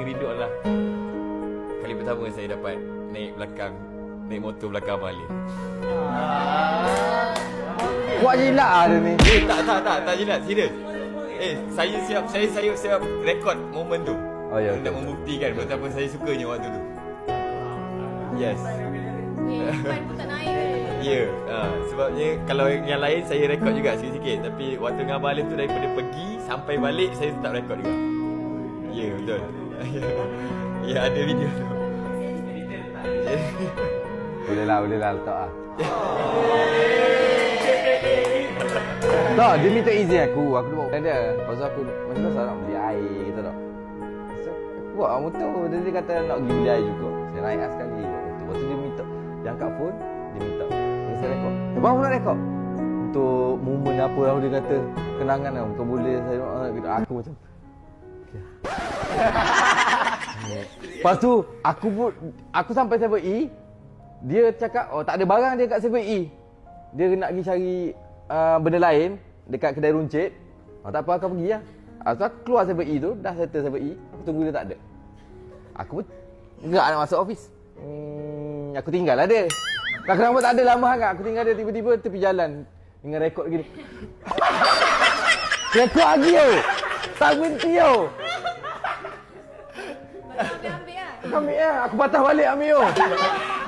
paling rindu adalah kali pertama saya dapat naik belakang naik motor belakang Abang Alin. Kuat jilat ah dia ni. Eh tak tak tak tak jilat serius. Eh saya siap saya saya siap rekod momen tu. Oh, ya, Untuk membuktikan betapa saya sukanya waktu tu. Yes. Eh, Ipan pun tak naik. Ya, uh, sebabnya kalau yang lain saya rekod juga sikit-sikit tapi waktu dengan Abang Alin tu daripada pergi sampai balik saya tetap rekod juga. Ya, betul. Ya, ada video tu. Boleh lah, boleh lah letak ah. Tak, dia minta izin aku. Aku tu dia. Lepas tu aku masa tu nak beli air kita tak. Aku bawa motor. Dia, dia kata nak pergi beli air juga. Saya naik lah sekali. Lepas tu dia minta. Dia angkat phone. Dia minta. Dia saya rekod. Abang aku nak rekod. Untuk momen apa lah dia kata. Kenangan lah. Bukan boleh saya nak Aku macam. Okay. Lepas tu aku pun aku sampai 7E dia cakap oh tak ada barang dia kat 7E. Dia nak pergi cari uh, benda lain dekat kedai runcit. Oh, tak apa aku pergi lah. Ah, so aku keluar 7E tu, dah settle 7E. Aku tunggu dia tak ada. Aku pun gerak nak masuk office. Hmm, aku tinggal lah dia. Tak kenapa tak ada lama sangat. Aku tinggal dia tiba-tiba tepi jalan dengan rekod gini. rekod lagi yo. Tak berhenti yo. Ambil-ambil lah. Ambil lah. Aku patah balik ambil yo.